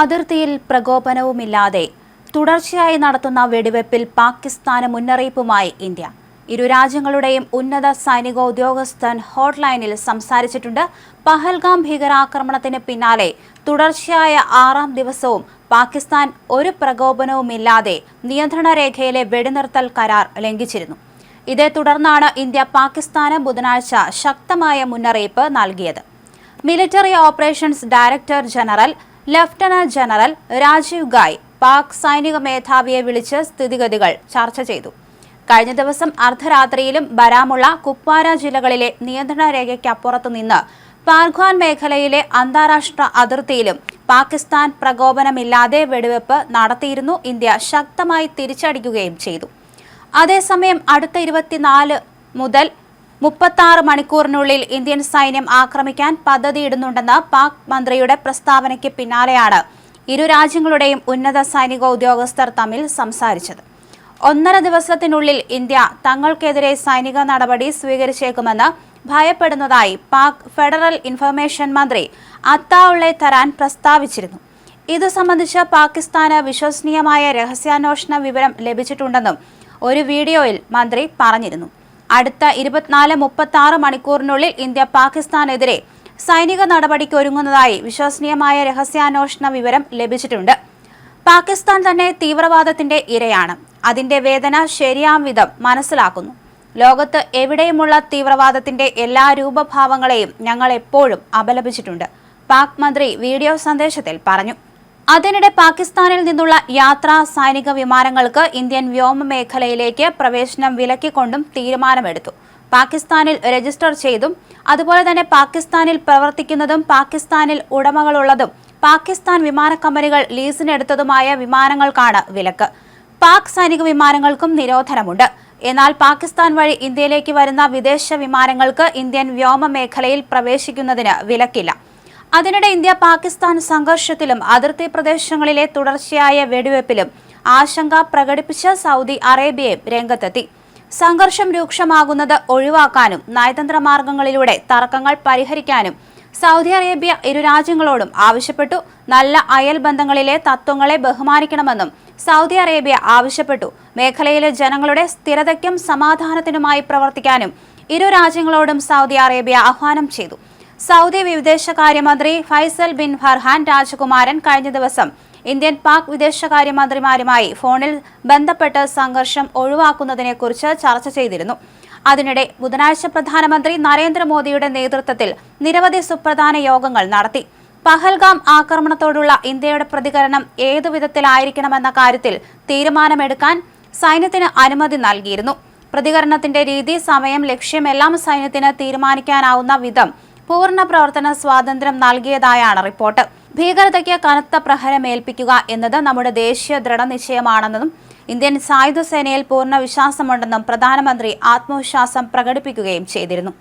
അതിർത്തിയിൽ പ്രകോപനവുമില്ലാതെ തുടർച്ചയായി നടത്തുന്ന വെടിവെപ്പിൽ പാകിസ്ഥാന് മുന്നറിയിപ്പുമായി ഇന്ത്യ. ഇരു രാജ്യങ്ങളുടെയും ഉന്നത സൈനിക ഉദ്യോഗസ്ഥൻ ഹോട്ട്ലൈനിൽ സംസാരിച്ചിട്ടുണ്ട്. പഹൽഗാം ഭീകരാക്രമണത്തിന് പിന്നാലെ തുടർച്ചയായ ആറാം ദിവസവും പാകിസ്ഥാൻ ഒരു പ്രകോപനവുമില്ലാതെ നിയന്ത്രണ രേഖയിലെ വെടിനിർത്തൽ കരാർ ലംഘിച്ചിരുന്നു. ഇതേ തുടർന്നാണ് ഇന്ത്യ പാകിസ്ഥാന് ബുധനാഴ്ച ശക്തമായ മുന്നറിയിപ്പ് നൽകിയത്. Military operations director general lieutenant general Rajiv Ghai Pak സൈനിക മേധാവിയെ വിളിച്ച് സ്ഥിതിഗതികൾ ചർച്ച ചെയ്തു. കഴിഞ്ഞ ദിവസം അർദ്ധരാത്രിയിലും ബരാമുള്ള കുപ്വാര ജില്ലകളിലെ നിയന്ത്രണ രേഖയ്ക്കപ്പുറത്തു നിന്ന് പാർഖ്വാൻ മേഖലയിലെ അന്താരാഷ്ട്ര അതിർത്തിയിലും പാകിസ്ഥാൻ പ്രകോപനമില്ലാതെ വെടിവെപ്പ് നടത്തിയിരുന്നു ഇന്ത്യ ശക്തമായി തിരിച്ചടിക്കുകയും ചെയ്തു. അതേസമയം അടുത്ത ഇരുപത്തിനാല് മുതൽ മുപ്പത്താറ് മണിക്കൂറിനുള്ളിൽ ഇന്ത്യൻ സൈന്യം ആക്രമിക്കാൻ പദ്ധതിയിടുന്നുണ്ടെന്ന് പാക് മന്ത്രിയുടെ പ്രസ്താവനയ്ക്ക് പിന്നാലെയാണ് ഇരു രാജ്യങ്ങളുടെയും ഉന്നത സൈനിക ഉദ്യോഗസ്ഥർ തമ്മിൽ സംസാരിച്ചത്. ഒന്നര ദിവസത്തിനുള്ളിൽ ഇന്ത്യ തങ്ങൾക്കെതിരെ സൈനിക നടപടി സ്വീകരിച്ചേക്കുമെന്ന് ഭയപ്പെടുന്നതായി പാക് ഫെഡറൽ ഇൻഫർമേഷൻ മന്ത്രി അത്താവുള്ളെ തരാൻ പ്രസ്താവിച്ചിരുന്നു. ഇതു സംബന്ധിച്ച് പാകിസ്ഥാന് വിശ്വസനീയമായ രഹസ്യാന്വേഷണ വിവരം ലഭിച്ചിട്ടുണ്ടെന്നും ഒരു വീഡിയോയിൽ മന്ത്രി പറഞ്ഞിരുന്നു. അടുത്ത ഇരുപത്തിനാല് മുപ്പത്തി ആറ് മണിക്കൂറിനുള്ളിൽ ഇന്ത്യ പാകിസ്ഥാനെതിരെ സൈനിക നടപടിക്ക് ഒരുങ്ങുന്നതായി വിശ്വസനീയമായ രഹസ്യാന്വേഷണ വിവരം ലഭിച്ചിട്ടുണ്ട്. പാകിസ്ഥാൻ തന്നെ തീവ്രവാദത്തിന്റെ ഇരയാണ്. അതിന്റെ വേദന ശരിയാം വിധം മനസ്സിലാക്കുന്നു. ലോകത്ത് എവിടെയുമുള്ള തീവ്രവാദത്തിന്റെ എല്ലാ രൂപഭാവങ്ങളെയും ഞങ്ങൾ എപ്പോഴും അപലപിച്ചിട്ടുണ്ട് പാക് മന്ത്രി വീഡിയോ സന്ദേശത്തിൽ പറഞ്ഞു. അതിനിടെ പാകിസ്ഥാനിൽ നിന്നുള്ള യാത്രാ സൈനിക വിമാനങ്ങൾക്ക് ഇന്ത്യൻ വ്യോമ മേഖലയിലേക്ക് പ്രവേശനം വിലക്കിക്കൊണ്ടും തീരുമാനമെടുത്തു. പാകിസ്ഥാനിൽ രജിസ്റ്റർ ചെയ്തും അതുപോലെ തന്നെ പാകിസ്ഥാനിൽ പ്രവർത്തിക്കുന്നതും പാകിസ്ഥാനിൽ ഉടമകളുള്ളതും പാകിസ്ഥാൻ വിമാന കമ്പനികൾ ലീസിനെടുത്തതുമായ വിമാനങ്ങൾക്കാണ് വിലക്ക്. പാക് സൈനിക വിമാനങ്ങൾക്കും നിരോധനമുണ്ട്. എന്നാൽ പാകിസ്ഥാൻ വഴി ഇന്ത്യയിലേക്ക് വരുന്ന വിദേശ വിമാനങ്ങൾക്ക് ഇന്ത്യൻ വ്യോമ മേഖലയിൽ പ്രവേശിക്കുന്നതിന് വിലക്കില്ല. അതിനിടെ ഇന്ത്യ പാകിസ്ഥാൻ സംഘർഷത്തിലും അതിർത്തി പ്രദേശങ്ങളിലെ തുടർച്ചയായ വെടിവയ്പ്പിലും ആശങ്ക പ്രകടിപ്പിച്ച സൗദി അറേബ്യയും രംഗത്തെത്തി. സംഘർഷം രൂക്ഷമാകുന്നത് ഒഴിവാക്കാനും നയതന്ത്ര മാർഗങ്ങളിലൂടെ തർക്കങ്ങൾ പരിഹരിക്കാനും സൗദി അറേബ്യ ഇരു രാജ്യങ്ങളോടും ആവശ്യപ്പെട്ടു. നല്ല അയൽ ബന്ധങ്ങളിലെ തത്വങ്ങളെ ബഹുമാനിക്കണമെന്നും സൗദി അറേബ്യ ആവശ്യപ്പെട്ടു. മേഖലയിലെ ജനങ്ങളുടെ സ്ഥിരതയ്ക്കും സമാധാനത്തിനുമായി പ്രവർത്തിക്കാനും ഇരു രാജ്യങ്ങളോടും സൗദി അറേബ്യ ആഹ്വാനം ചെയ്തു. സൗദി വിദേശകാര്യമന്ത്രി ഫൈസൽ ബിൻ ഫർഹാൻ രാജകുമാരൻ കഴിഞ്ഞ ദിവസം ഇന്ത്യൻ പാക് വിദേശകാര്യമന്ത്രിമാരുമായി ഫോണിൽ ബന്ധപ്പെട്ട് സംഘർഷം ഒഴിവാക്കുന്നതിനെക്കുറിച്ച് ചർച്ച ചെയ്തിരുന്നു. അതിനിടെ ബുധനാഴ്ച പ്രധാനമന്ത്രി നരേന്ദ്രമോദിയുടെ നേതൃത്വത്തിൽ നിരവധി സുപ്രധാന യോഗങ്ങൾ നടത്തി. പഹൽഗാം ആക്രമണത്തോടുള്ള ഇന്ത്യയുടെ പ്രതികരണം ഏതു വിധത്തിലായിരിക്കണമെന്ന കാര്യത്തിൽ തീരുമാനമെടുക്കാൻ സൈന്യത്തിന് അനുമതി നൽകിയിരുന്നു. പ്രതികരണത്തിന്റെ രീതി സമയം ലക്ഷ്യമെല്ലാം സൈന്യത്തിന് തീരുമാനിക്കാനാവുന്ന വിധം പൂർണ പ്രവർത്തന സ്വാതന്ത്ര്യം നൽകിയതായാണ് റിപ്പോർട്ട്. ഭീകരതയ്ക്ക് കനത്ത പ്രഹരമേൽപ്പിക്കുക എന്നത് നമ്മുടെ ദേശീയ ദൃഢനിശ്ചയമാണെന്നും ഇന്ത്യൻ സായുധസേനയിൽ പൂർണ വിശ്വാസമുണ്ടെന്നും പ്രധാനമന്ത്രി ആത്മവിശ്വാസം പ്രകടിപ്പിക്കുകയും ചെയ്തിരുന്നു.